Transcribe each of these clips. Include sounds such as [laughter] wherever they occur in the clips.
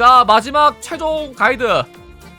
자 마지막 최종 가이드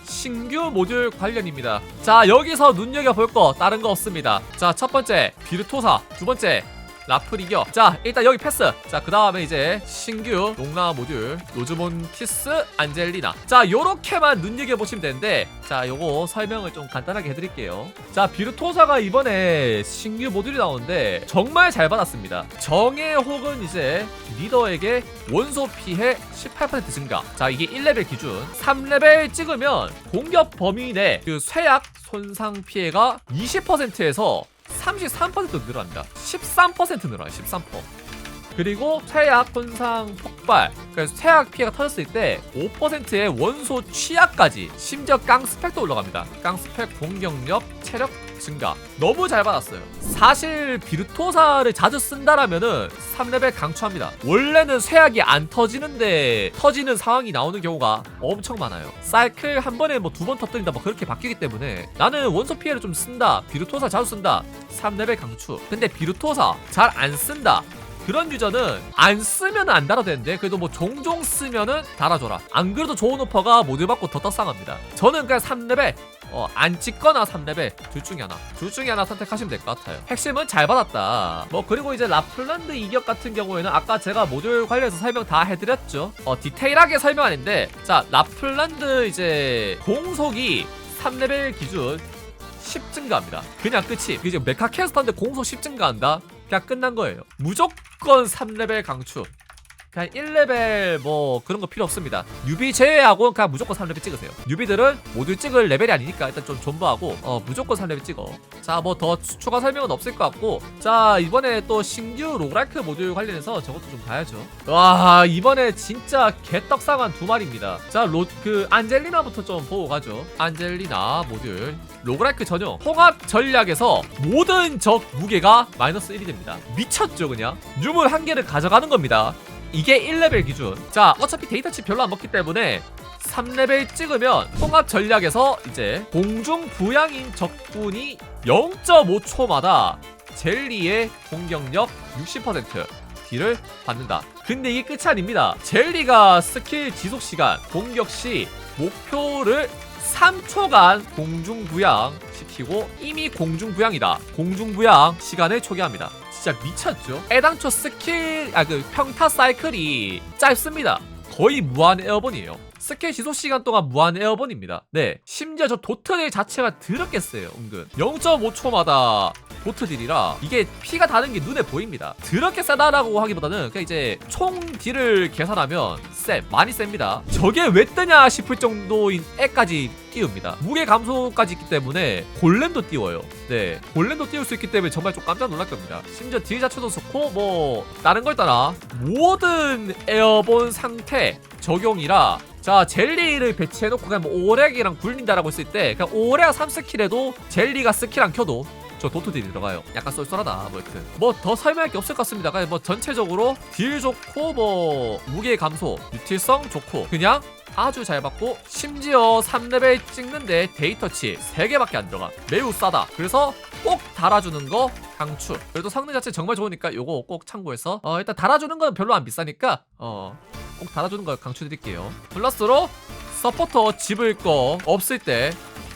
신규 모듈 관련입니다. 자 여기서 눈여겨볼 거 다른 거 없습니다. 자 첫 번째 비르토사 두 번째 라프리겨. 자 일단 여기 패스. 자 그 다음에 이제 신규 용라 모듈 로즈몬 키스 안젤리나. 자 요렇게만 눈여겨보시면 되는데 자 요거 설명을 좀 간단하게 해드릴게요. 자 비르토사가 이번에 신규 모듈이 나오는데 정말 잘 받았습니다. 정예 혹은 이제 리더에게 원소 피해 18% 증가. 자 이게 1레벨 기준. 3레벨 찍으면 공격 범위 내 그 쇠약 손상 피해가 20%에서 33% 늘어납니다. 13% 늘어나요. 13%. 그리고 쇠약 손상 폭발. 그래서 쇠약 피해가 터졌을 때 5%의 원소 취약까지 심지어 깡 스펙도 올라갑니다. 깡 스펙 공격력, 체력 증가. 너무 잘 받았어요. 사실 비르토사를 자주 쓴다라면은 3레벨 강추합니다. 원래는 쇠약이 안 터지는데 터지는 상황이 나오는 경우가 엄청 많아요. 사이클 한 번에 뭐 두 번 터뜨린다 뭐 그렇게 바뀌기 때문에 나는 원소 피해를 좀 쓴다. 비르토사 자주 쓴다. 3레벨 강추. 근데 비르토사 잘 안 쓴다. 그런 유저는 안 쓰면 안 달아도 되는데 그래도 뭐 종종 쓰면은 달아줘라 안 그래도 좋은 오퍼가 모두 받고 더 떡상합니다 저는 그냥 3레벨 어, 안 찍거나 3레벨 둘 중에 하나 둘 중에 하나 선택하시면 될 것 같아요 핵심은 잘 받았다 뭐 그리고 이제 라플란드 이격 같은 경우에는 아까 제가 모듈 관련해서 설명 다 해드렸죠 어 디테일하게 설명 아닌데 자 라플란드 이제 공속이 3레벨 기준 10 증가합니다. 그냥 끝이. 이제 메카 캐스터인데 공속 10 증가한다? 그냥 끝난 거예요. 무조건 3레벨 강추. 그냥 1레벨 뭐 그런 거 필요 없습니다. 뉴비 제외하고 그냥 무조건 3레벨 찍으세요. 뉴비들은 모두 찍을 레벨이 아니니까 일단 좀 존버하고 어 무조건 3레벨 찍어. 자 뭐 더 추가 설명은 없을 것 같고 자 이번에 또 신규 로그라이크 모듈 관련해서 저것도 좀 봐야죠. 와 이번에 진짜 개떡상한 두 마리입니다. 자 로 그 안젤리나부터 좀 보고 가죠. 안젤리나 모듈 로그라이크 전용 통합 전략에서 모든 적 무게가 마이너스 1이 됩니다. 미쳤죠 그냥 유물 한 개를 가져가는 겁니다. 이게 1레벨 기준. 자, 어차피 데이터칩 별로 안 먹기 때문에 3레벨 찍으면 통합 전략에서 이제 공중 부양인 적군이 0.5초마다 젤리의 공격력 60% 딜을 받는다. 근데 이게 끝이 아닙니다. 젤리가 스킬 지속 시간, 공격 시 목표를 3초간 공중 부양 시키고 이미 공중 부양이다. 공중 부양 시간을 초기합니다. 진짜 미쳤죠? 애당초 스킬 아 그 평타 사이클이 짧습니다. 거의 무한 에어본이에요. 스킬 지속 시간 동안 무한 에어본입니다. 네. 심지어 저 도트딜 자체가 세요, 은근. 0.5초마다 도트딜이라 이게 피가 다는 게 눈에 보입니다. 더럽게 세다라고 하기보다는 그냥 이제 총 딜을 계산하면 쎄, 많이 셉니다. 저게 왜 뜨냐 싶을 정도인 애까지 띄웁니다. 무게 감소까지 있기 때문에 골렘도 띄워요. 네, 골렘도 띄울 수 있기 때문에 정말 좀 깜짝 놀랄 겁니다. 심지어 딜 자체도 좋고 뭐 다른 걸 따라 모든 에어본 상태 적용이라 자 젤리를 배치해놓고 그냥 뭐 오렉이랑 굴린다라고 했을 때 그냥 오렉 3스킬에도 젤리가 스킬 안 켜도 저 도트 딜이 들어가요. 약간 쏠쏠하다. 뭐 여튼 뭐더 설명할 게 없을 것 같습니다. 뭐 전체적으로 딜 좋고 뭐 무게 감소, 유틸성 좋고 그냥 아주 잘 받고 심지어 3레벨 찍는데 데이터치 3개밖에 안 들어가 매우 싸다 그래서 꼭 달아주는 거 강추 그래도 성능 자체 정말 좋으니까 요거 꼭 참고해서 어 일단 달아주는 건 별로 안 비싸니까 어 꼭 달아주는 거 강추드릴게요 플러스로 서포터 집을 거 없을 때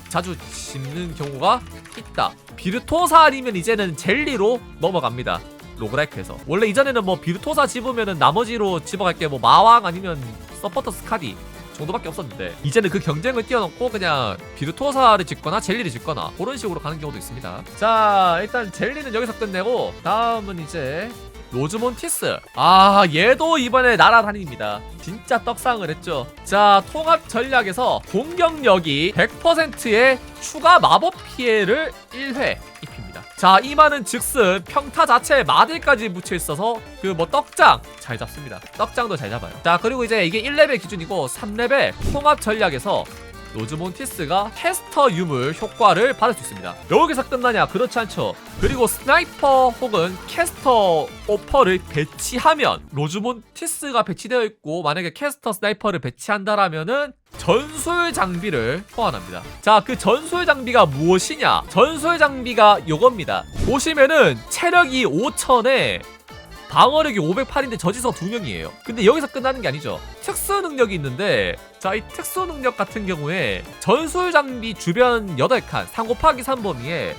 자주 집는 경우가 있다. 비르토사 아니면 이제는 젤리로 넘어갑니다. 로그라이크에서. 원래 이전에는 뭐 비르토사 집으면은 나머지로 집어갈 게 뭐 마왕 아니면 서포터 스카디 정도밖에 없었는데 이제는 그 경쟁을 뛰어넘고 그냥 비르토사를 짓거나 젤리를 짓거나 그런 식으로 가는 경우도 있습니다. 자 일단 젤리는 여기서 끝내고 다음은 이제 로즈몬티스. 아 얘도 이번에 날아다닙니다. 진짜 떡상을 했죠. 자 통합 전략에서 공격력이 100%의 추가 마법 피해를 1회 입힙니다. 자 이마는 즉슨 평타 자체에 마딜까지 묻혀 있어서 그 뭐 떡장 잘 잡습니다. 떡장도 잘 잡아요. 자 그리고 이제 이게 1레벨 기준이고 3레벨 통합 전략에서 로즈몬티스가 캐스터 유물 효과를 받을 수 있습니다. 여기서 끝나냐? 그렇지 않죠. 그리고 스나이퍼 혹은 캐스터 오퍼를 배치하면 로즈몬티스가 배치되어 있고 만약에 캐스터 스나이퍼를 배치한다라면은 전술 장비를 소환합니다. 자, 그 전술 장비가 무엇이냐? 전술 장비가 요겁니다. 보시면은 체력이 5000에 방어력이 508인데 저지서 2명이에요. 근데 여기서 끝나는 게 아니죠. 특수 능력이 있는데 자, 이 특수 능력 같은 경우에 전술 장비 주변 8칸 3 곱하기 3 범위에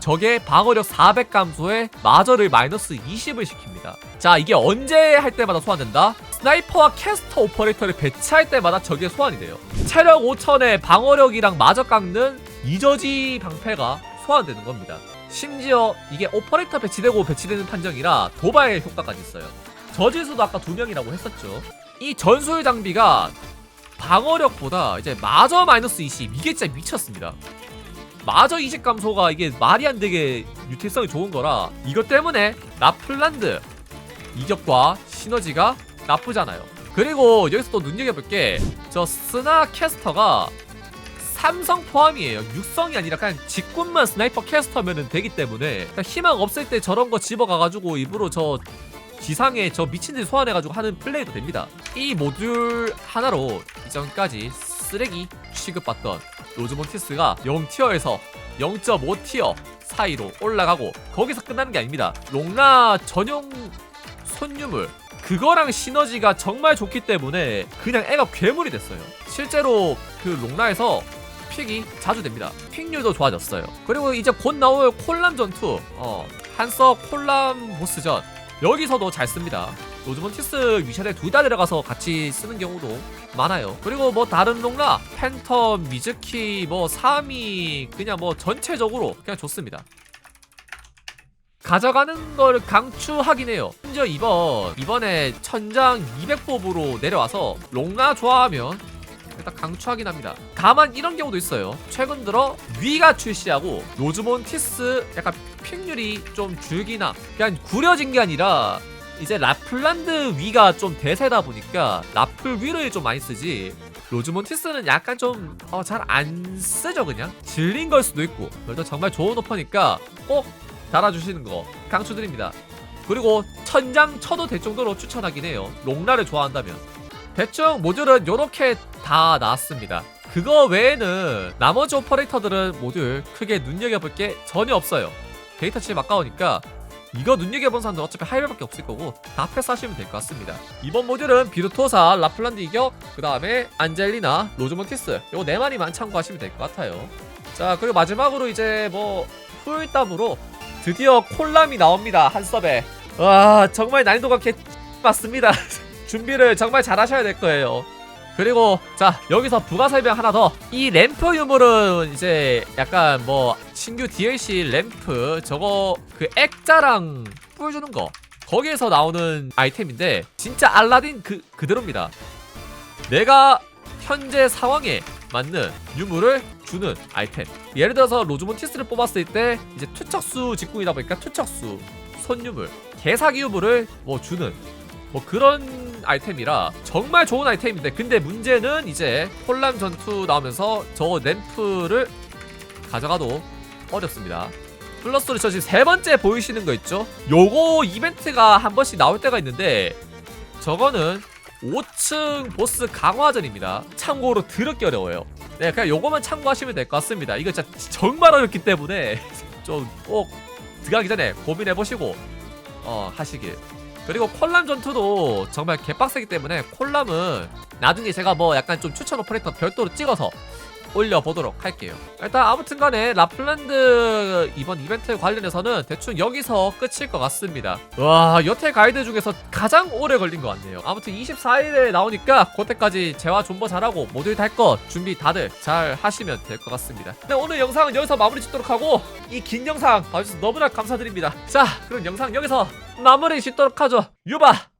적의 방어력 400 감소에 마저를 마이너스 20을 시킵니다. 자, 이게 언제 할 때마다 소환된다? 스나이퍼와 캐스터 오퍼레이터를 배치할 때마다 적의 소환이 돼요. 체력 5000에 방어력이랑 마저 깎는 이저지 방패가 소환되는 겁니다. 심지어 이게 오퍼레이터 배치되고 배치되는 판정이라 도발 효과까지 있어요. 저지수도 아까 두 명이라고 했었죠. 이 전술 장비가 방어력보다 이제 마저 마이너스 20 이게 진짜 미쳤습니다. 마저 20 감소가 이게 말이 안 되게 유틸성이 좋은 거라 이것 때문에 라플란드 이격과 시너지가 나쁘잖아요. 그리고 여기서 또 눈여겨볼 게 저 스나 캐스터가 삼성 포함이에요. 육성이 아니라 그냥 직군만 스나이퍼 캐스터면 되기 때문에 그냥 희망 없을 때 저런 거 집어가가지고 입으로 저 지상에 저 미친듯이 소환해가지고 하는 플레이도 됩니다. 이 모듈 하나로 이전까지 쓰레기 취급받던 로즈몬티스가 0티어에서 0.5티어 사이로 올라가고 거기서 끝나는 게 아닙니다. 롱라 전용 손유물 그거랑 시너지가 정말 좋기 때문에 그냥 애가 괴물이 됐어요. 실제로 그 롱라에서 픽이 자주 됩니다. 픽률도 좋아졌어요. 그리고 이제 곧 나올 콜람 전투, 어, 한서 콜람 보스전 여기서도 잘 씁니다. 로즈몬티스 위샷에 둘 다 들어가서 같이 쓰는 경우도 많아요. 그리고 뭐 다른 롱라, 팬텀, 미즈키, 뭐 사미 그냥 뭐 전체적으로 그냥 좋습니다. 가져가는 걸 강추하긴 해요. 심지어 이번 이번에 천장 200법으로 내려와서 롱라 좋아하면 일단 강추하긴 합니다. 다만 이런 경우도 있어요. 최근 들어 위가 출시하고 로즈몬티스 약간 픽률이 좀 줄기나 그냥 구려진 게 아니라 이제 라플란드 위가 좀 대세다 보니까 라플 위를 좀 많이 쓰지 로즈몬티스는 약간 좀 어, 잘안 쓰죠 그냥 질린 걸 수도 있고 그래도 정말 좋은 오퍼니까 꼭 달아주시는 거 강추드립니다. 그리고 천장 쳐도 될 정도로 추천하긴 해요. 롱라를 좋아한다면. 대충 모듈은 요렇게 다 나왔습니다. 그거 외에는 나머지 오퍼레이터들은 모듈 크게 눈여겨볼 게 전혀 없어요. 데이터 칩 아까우니까 이거 눈여겨본 사람들 어차피 하이벨밖에 없을 거고 다 패스하시면 될 것 같습니다. 이번 모듈은 비르토사, 라플란드 이격, 그 다음에 안젤리나, 로즈몬티스 요네 마리만 참고하시면 될 것 같아요. 자 그리고 마지막으로 이제 뭐 후일담으로 드디어 콜람이 나옵니다 한 섭에 와 정말 난이도가 개 [laughs] 맞습니다 준비를 정말 잘 하셔야 될 거예요. 그리고 자 여기서 부가 설명 하나 더. 이 램프 유물은 이제 약간 뭐 신규 DLC 램프 저거 그 액자랑 보여주는 거. 거기에서 나오는 아이템인데 진짜 알라딘 그 그대로입니다. 내가 현재 상황에 맞는 유물을 주는 아이템. 예를 들어서 로즈몬티스를 뽑았을 때 이제 투척수 직군이다 보니까 투척수, 손유물, 개사기 유물을 뭐 주는 뭐 그런 아이템이라 정말 좋은 아이템인데 근데 문제는 이제 콜람 전투 나오면서 저 램프를 가져가도 어렵습니다. 플러스로 저 지금 세 번째 보이시는 거 있죠? 요거 이벤트가 한 번씩 나올 때가 있는데 저거는 5층 보스 강화전입니다. 참고로 드럽게 어려워요. 네, 그냥 요거만 참고하시면 될 것 같습니다. 이거 진짜 정말 어렵기 때문에 [laughs] 좀 꼭 들어가기 전에 고민해보시고 어, 하시길. 그리고 콜람 전투도 정말 개빡세기 때문에 콜람은 나중에 제가 뭐 약간 좀 추천 오퍼레이터 별도로 찍어서 올려보도록 할게요. 일단 아무튼 간에 라플랜드 이번 이벤트 관련해서는 대충 여기서 끝일 것 같습니다. 와, 여태 가이드 중에서 가장 오래 걸린 것 같네요. 아무튼 24일에 나오니까 그때까지 재화 존버 잘하고 모듈 달것 준비 다들 잘 하시면 될 것 같습니다. 네, 오늘 영상은 여기서 마무리 짓도록 하고 이 긴 영상 봐주셔서 너무나 감사드립니다. 자, 그럼 영상 여기서 마무리 짓도록 하죠. 유바!